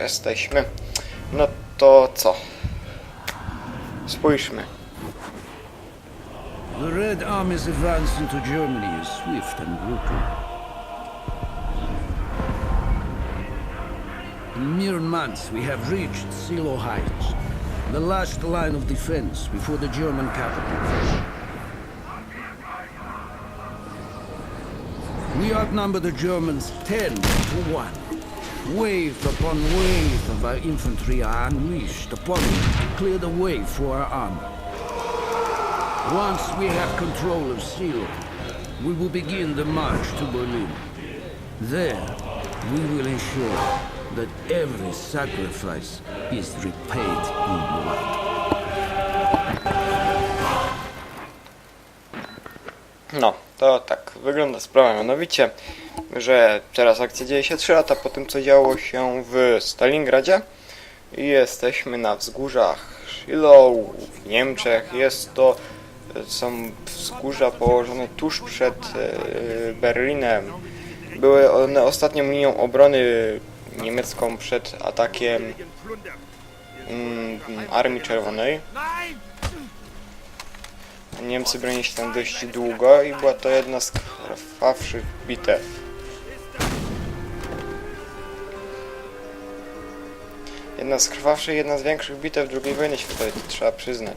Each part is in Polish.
Jesteśmy. No to co? Spójrzmy. The Red Army's advance into Germany is swift and brutal. In mere months, we have reached Silo Heights, the last line of defense before the German capital. We outnumber the Germans ten to one. Wave upon wave of our infantry are unleashed upon them to clear the way for our army. Once we have control of Silo, we will begin the march to Berlin. There, we will ensure that every sacrifice is repaid in blood. No, to tak wygląda sprawa mianowicie, że teraz akcja dzieje się 3 lata po tym, co działo się w Stalingradzie i jesteśmy na wzgórzach Shiloh w Niemczech. Jest to, są wzgórza położone tuż przed e, Berlinem. Były one ostatnią linią obrony niemiecką przed atakiem mm, Armii Czerwonej. Niemcy bronili się tam dość długo i była to jedna z krwawszych bitew. Jedna z krwawszych, jedna z większych bitew II wojny światowej, to trzeba przyznać.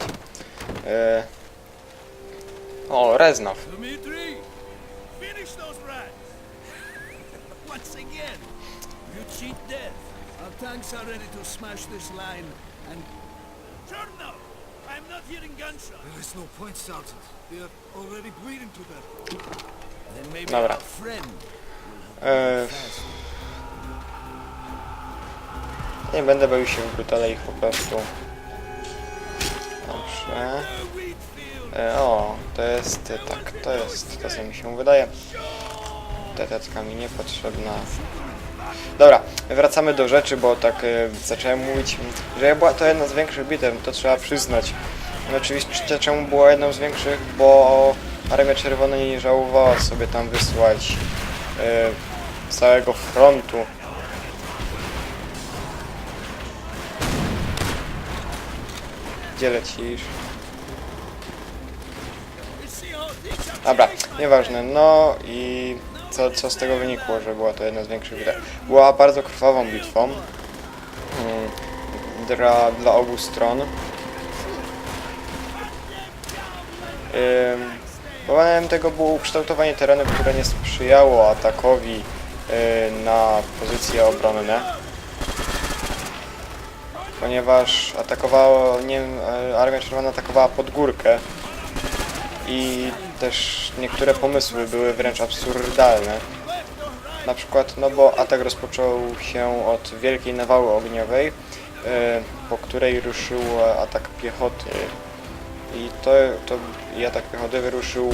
E... O, Reznaw. Dmitri, finish those rats! Once again, you cheat death. Our tanks are ready to smash this line and... Cherno! I'm not hearing gunshots. There is no point, Sergeant. They are already breathing to death. Then maybe Dobra. our friend E... Nie będę bawił się w brutale ich po prostu. Dobrze. E, o, to jest, e, tak, to jest to, co mi się wydaje. Tetetka mi niepotrzebna. Dobra, wracamy do rzeczy, bo tak e, zacząłem mówić, że była to jedna z większych bitew, to trzeba przyznać. No oczywiście czemu była jedną z większych, bo Armia Czerwona nie żałowała sobie tam wysłać e, całego frontu. Gdzie lecisz? Dobra, nieważne. No i co, co z tego wynikło, że była to jedna z większych bitew? Była bardzo krwawą bitwą mm, dla, dla obu stron. Problemem tego było ukształtowanie terenu, które nie sprzyjało atakowi y, na pozycje obronne. Ponieważ atakowało, nie e, Armia Czerwona atakowała pod górkę i też niektóre pomysły były wręcz absurdalne. Na przykład, no bo atak rozpoczął się od wielkiej nawały ogniowej, y, po której ruszył atak piechoty. I to, to i atak piechoty wyruszył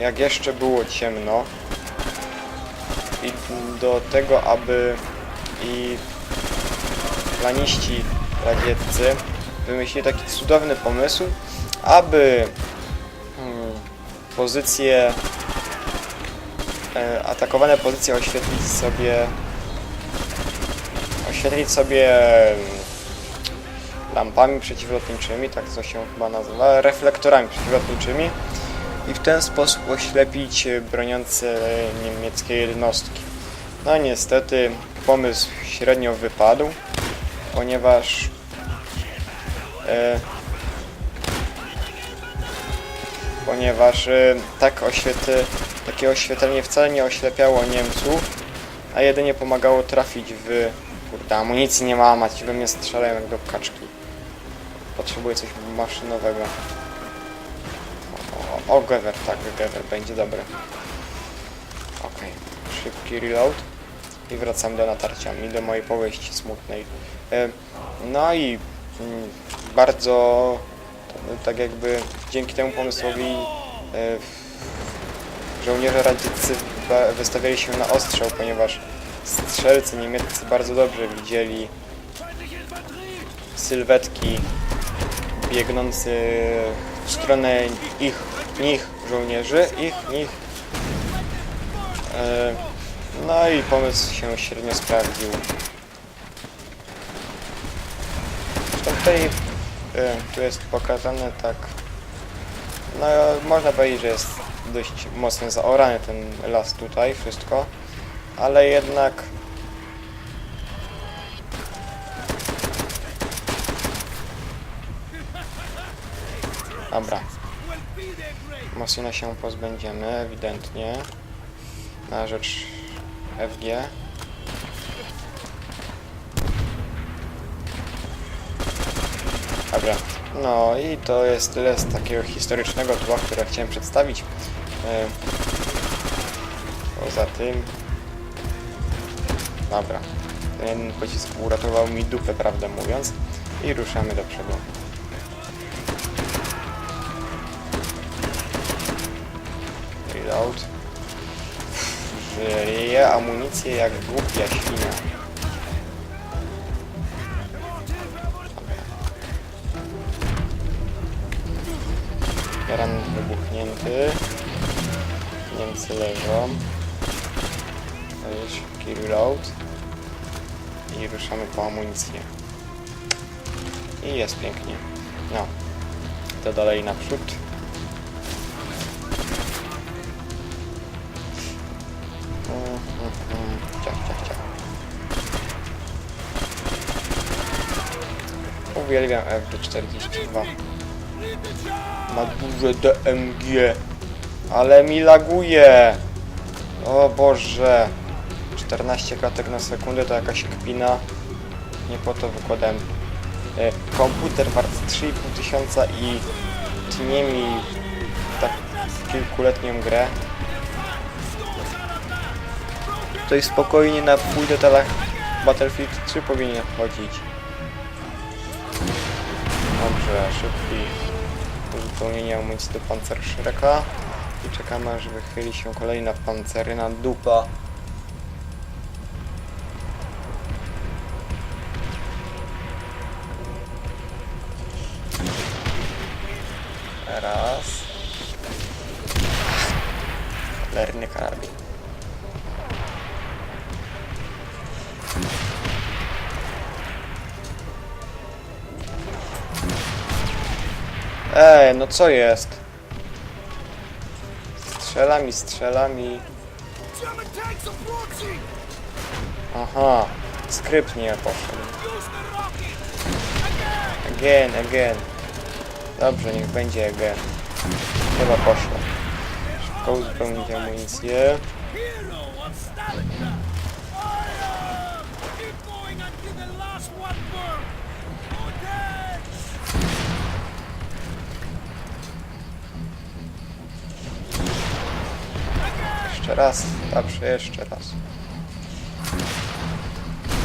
jak jeszcze było ciemno. I do tego, aby i planiści radzieccy wymyślili taki cudowny pomysł, aby hmm, pozycje e, atakowane pozycje oświetlić sobie oświetlić sobie mm, lampami przeciwlotniczymi, tak to się chyba nazywa, reflektorami przeciwlotniczymi i w ten sposób oślepić broniące niemieckie jednostki. No niestety pomysł średnio wypadł, ponieważ e, ponieważ e, tak oświety, takie oświetlenie wcale nie oślepiało Niemców, a jedynie pomagało trafić w... Kurde, amunicji nie ma, macie we mnie strzelają jak do kaczki. Potrzebuję coś maszynowego. O, o, o Gewer, tak, Gewer będzie dobry. Okej, szybki reload i wracam do natarcia mi, do mojej powieści smutnej. E, No i mm, bardzo tak jakby dzięki temu pomysłowi e, żołnierze radzieccy wystawiali się na ostrzał, ponieważ strzelcy niemieccy bardzo dobrze widzieli sylwetki biegnący w stronę ich, nich żołnierzy, ich, nich. E, No i pomysł się średnio sprawdził. Tutaj, y, tu jest pokazane tak, no można powiedzieć, że jest dość mocno zaorany ten las tutaj, wszystko, ale jednak Dobra. Mosina się pozbędziemy, ewidentnie. Na rzecz FG. Dobra. No i to jest tyle z takiego historycznego tła, które chciałem przedstawić. E, Poza tym... Dobra. Ten pocisk uratował mi dupę, prawdę mówiąc. I ruszamy do przodu. Reload. Żyje amunicję jak głupia świnia. Wybuchnięty. Niemcy leżą. Szybki reload. I ruszamy po amunicję. I jest pięknie. No. To dalej naprzód. Uwielbiam FD42. Ma duże DMG. Ale mi laguje. O Boże. 14 klatek na sekundę to jakaś kpina. Nie po to wykładałem e, komputer wart 3,5 tysiąca i tnie mi tak kilkuletnią grę. Tutaj spokojnie na pół detalach Battlefield 3 powinien chodzić. Dobrze, szybki uzupełnienie amunicji do pancerszreka i czekamy aż wychyli się kolejna panceryna dupa. Co jest? Strzela mi, strzela mi. German tanks approaching! Aha, skrypt nie poszedł. Again, again. Dobrze, niech będzie again. Chyba poszło. Szybko uzupełnić amunicję. Jeszcze raz. Dobrze, jeszcze raz.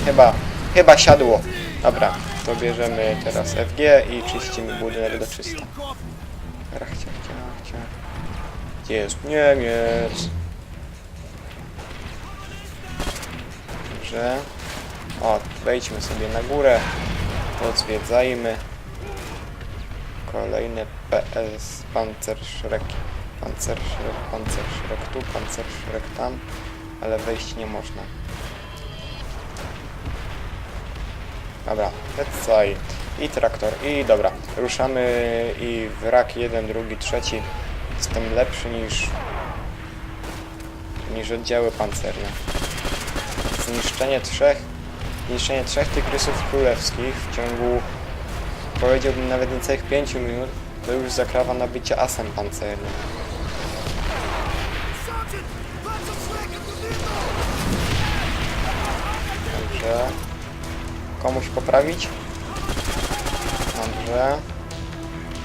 Chyba, chyba siadło. Dobra, to bierzemy teraz FG i czyścimy budynek do czysta. Rachcia, chcia, chcia. Gdzie jest Niemiec? Dobrze. O, wejdźmy sobie na górę. Pozwiedzajmy. Kolejne PS Panzerschrecki. Panzerschreck, Panzerschreck tu, Panzerschreck tam. Ale wejść nie można. Dobra, Hetzai i traktor i dobra, ruszamy i wrak jeden, drugi, trzeci jestem lepszy niż niż oddziały pancerne. Zniszczenie trzech zniszczenie trzech tygrysów królewskich w ciągu powiedziałbym nawet niecałych 5 minut to już zakrawa na bycie asem pancernym. Dobrze. Komuś poprawić? Dobrze.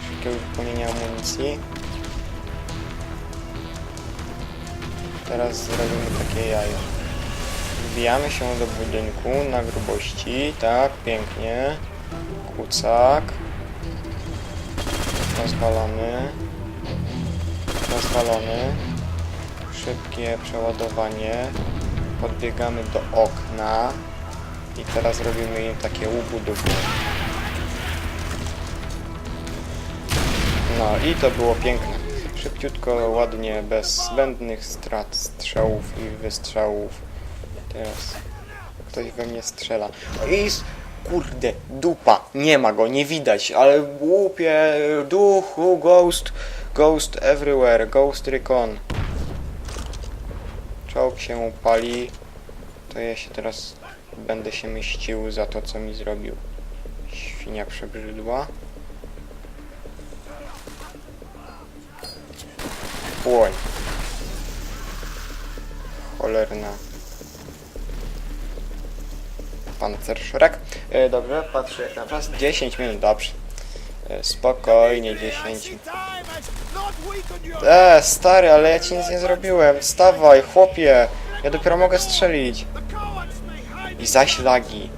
Szybkie uzupełnienie amunicji. Teraz zrobimy takie jajo. Wbijamy się do budynku na grubości. Tak, pięknie. Kucak. Rozwalony. Rozwalony. Szybkie przeładowanie. Podbiegamy do okna. I teraz robimy im takie łubu-dubu. No i to było piękne. Szybciutko, ładnie, bez zbędnych strat strzałów i wystrzałów. Teraz ktoś we mnie strzela. I s- kurde, dupa, nie ma go, nie widać, ale głupie, duchu, ghost, ghost everywhere, ghost recon. Czołg się upali, to ja się teraz będę się mścił za to, co mi zrobił. Świnia przebrzydła. Płoń. Cholerna. Pancerszrek. E, dobrze, patrzę jak na czas. 10 minut, dobrze. E, spokojnie, 10. Time has not weakened your E, stary, ale ja ci nic nie zrobiłem. Wstawaj, chłopie. Ja dopiero mogę strzelić. I zaś lagi.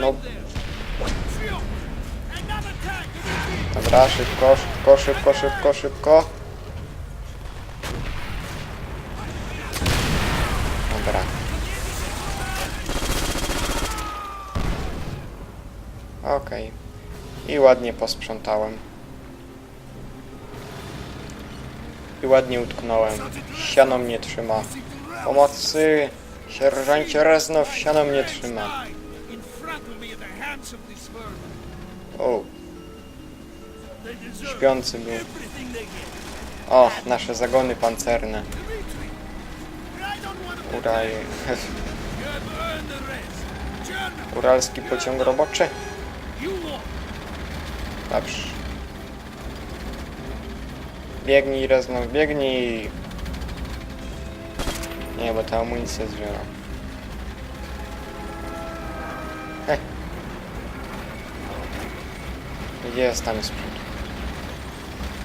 No. Dobra, szybko, szybko, szybko, szybko, szybko. Dobra. Okej. I ładnie posprzątałem. I ładnie utknąłem. Siano mnie trzyma. Pomocy! Sierżancie Reznow, siano mnie trzyma. O, śpiący był. O, nasze zagony pancerne. Uraj... Uralski pociąg roboczy? Dobrze. Biegnij, Reznov, biegnij! Nie, bo ta amunicja zbiera. Heh. Jest tam sprzęt?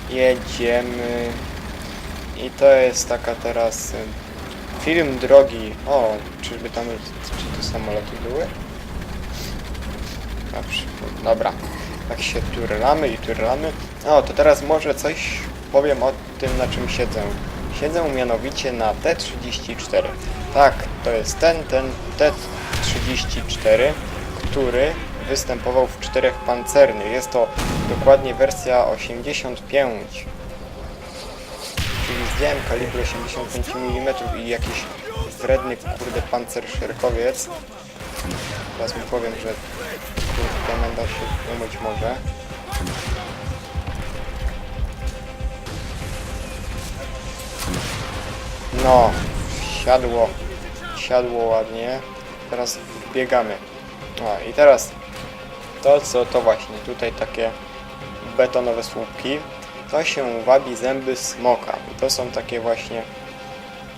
Jedziemy. I to jest taka teraz... y, Film drogi. O, czyżby tam... Czy to samoloty były? Dobra. Tak się turlamy i turlamy. O, to teraz może coś powiem o tym, na czym siedzę. Siedzę mianowicie na T34. Tak, to jest ten, ten T34, który występował w czterech pancernych. Jest to dokładnie wersja 85. Czyli zdjąłem kalibr 85 mm i jakiś wredny kurde pancerszerkowiec. Teraz mu powiem, że kurde będę się umyć może. No, siadło, siadło ładnie. Teraz biegamy. A i teraz to co to właśnie tutaj takie betonowe słupki. To się wabi zęby smoka. To są takie właśnie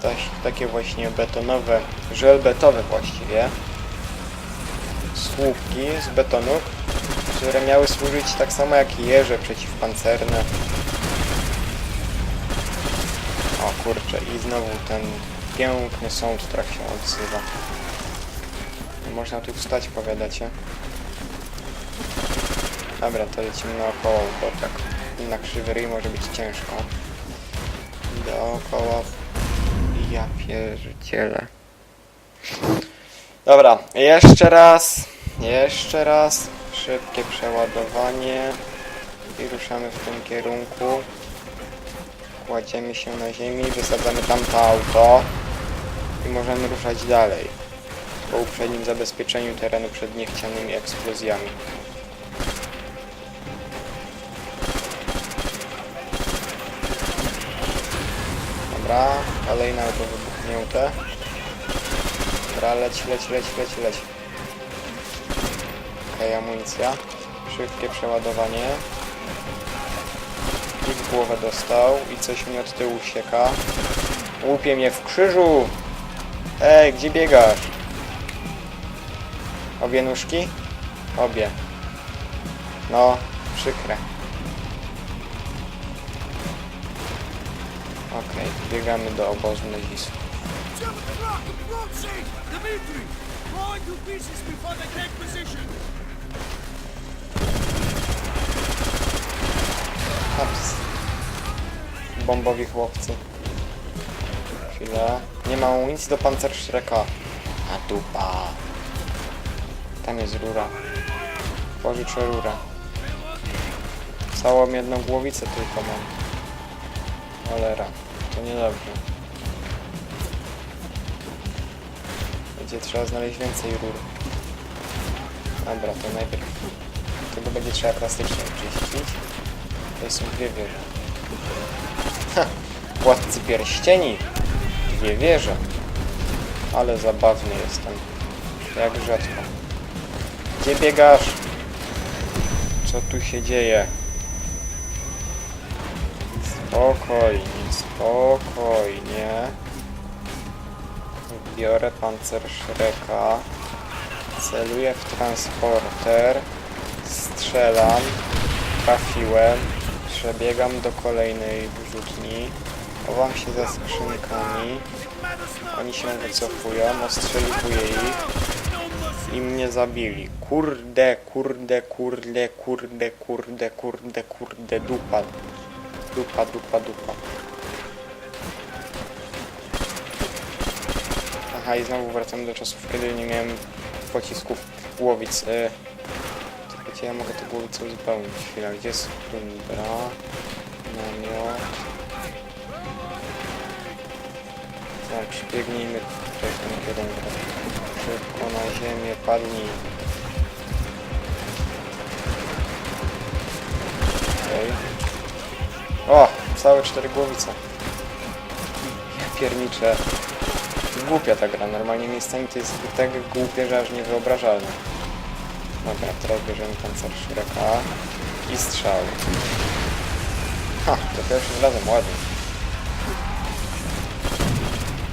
taś- takie właśnie betonowe, żelbetowe właściwie słupki z betonu, które miały służyć tak samo jak jeże przeciwpancerne. Kurczę, i znowu ten piękny soundtrack się odzywa. Można tu wstać, powiadacie? Dobra, to lecimy naokoło, bo tak na krzywy ryj może być ciężko. Dookoła... Ja pierdzielę. Dobra, jeszcze raz, jeszcze raz, szybkie przeładowanie i ruszamy w tym kierunku. Kładziemy się na ziemi, wysadzamy tamto auto i możemy ruszać dalej po uprzednim zabezpieczeniu terenu przed niechcianymi eksplozjami. Dobra, kolejne auto wybuchnięte. Dobra, leć, leć, leć, leć, leć. Okej, amunicja. Szybkie przeładowanie. W głowę dostał. I coś mi od tyłu sieka. Łupie mnie w krzyżu! Ej, gdzie biegasz? Obie nóżki? Obie. No, przykre. Okej, biegamy do obozu pieces before position. Ups. Bombowi chłopcy. Chwila. Nie ma amunicji do pancerszreka. A dupa. Tam jest rura. Pożyczę rurę. Całą jedną głowicę tylko mam. Cholera. To niedobrze. Będzie trzeba znaleźć więcej rur. Dobra, to najpierw tego będzie trzeba plastycznie oczyścić. To są dwie wieże. Ha! Władcy pierścieni! Dwie wieże. Ale zabawny jestem. Jak rzadko. Gdzie biegasz? Co tu się dzieje? Spokojnie, spokojnie. Biorę pancer Shreka. Celuję w transporter. Strzelam. Trafiłem. Przebiegam do kolejnej wyrzutni. Chowam się za skrzynkami. Oni się wycofują. Ostrzeliwuję ich. I mnie zabili. Kurde, kurde, kurde, kurde, kurde, kurde, kurde, dupa. Dupa, dupa, dupa. Aha, i znowu wracamy do czasów, kiedy nie miałem pocisków głowic. Y... Czekajcie, ja mogę te głowice uzupełnić. Chwila, gdzie jest tundra? Namiot. Tak, biegnijmy tutaj w tym kierunku. Szybko na ziemię, padnij. Okej. O! Całe cztery głowice. Ja pierniczę. Głupia ta gra, normalnie miejscami to jest tak głupie, że aż niewyobrażalne. Dobra, teraz bierzemy pancer Shreka i strzały. Ha, to pierwszym razem ładnie.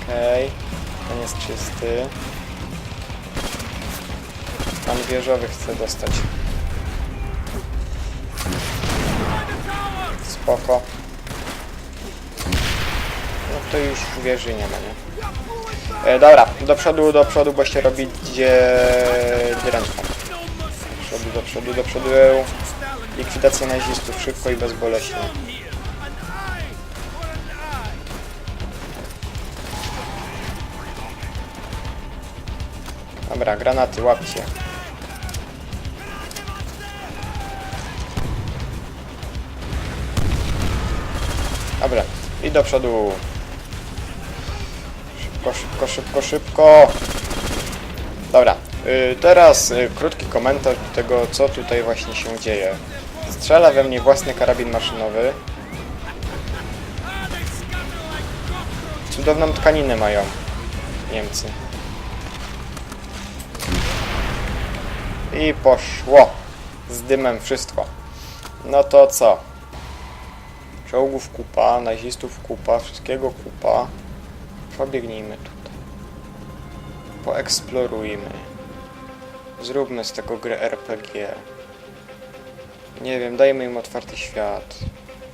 Okej, ten jest czysty. Pan wieżowy chce dostać. Spoko. No to już wieży nie ma, nie? E, dobra, do przodu, do przodu, bo się robi gdzie drętwo. Przodu, do przodu, do przodu. Likwidacja nazistów szybko i bezboleśnie. Dobra, granaty, łapcie. Dobra, i do przodu. Szybko, szybko, szybko, szybko. Dobra, teraz y, krótki komentarz do tego, co tutaj właśnie się dzieje. Strzela we mnie własny karabin maszynowy. Cudowną tkaninę mają Niemcy. I poszło. Z dymem wszystko. No to co? Czołgów kupa, nazistów kupa, wszystkiego kupa. Pobiegnijmy tutaj. Poeksplorujmy. Zróbmy z tego grę RPG. Nie wiem, dajmy im otwarty świat.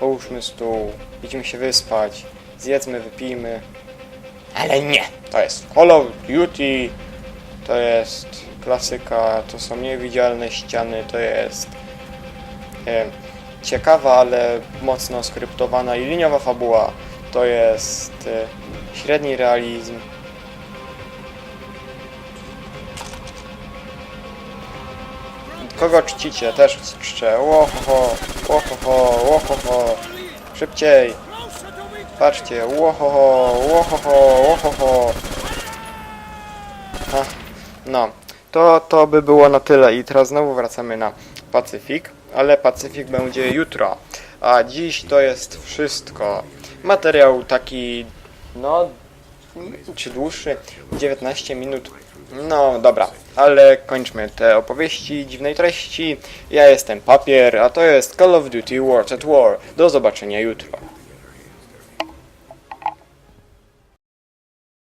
Połóżmy stół, idźmy się wyspać, zjedzmy, wypijmy. Ale nie! To jest Call of Duty, to jest klasyka, to są niewidzialne ściany, to jest e, ciekawa, ale mocno skryptowana i liniowa fabuła. To jest e, średni realizm. Kogo czcicie? Też czczę. Łohoho, łohoho, łohoho. Szybciej. Patrzcie, łohoho, łohoho, łohoho. No, to, to by było na tyle i teraz znowu wracamy na Pacyfik, ale Pacyfik będzie jutro, a dziś to jest wszystko. Materiał taki, no, czy dłuższy, 19 minut. No dobra, ale kończmy te opowieści dziwnej treści. Ja jestem Papier, a to jest Call of Duty World at War. Do zobaczenia jutro.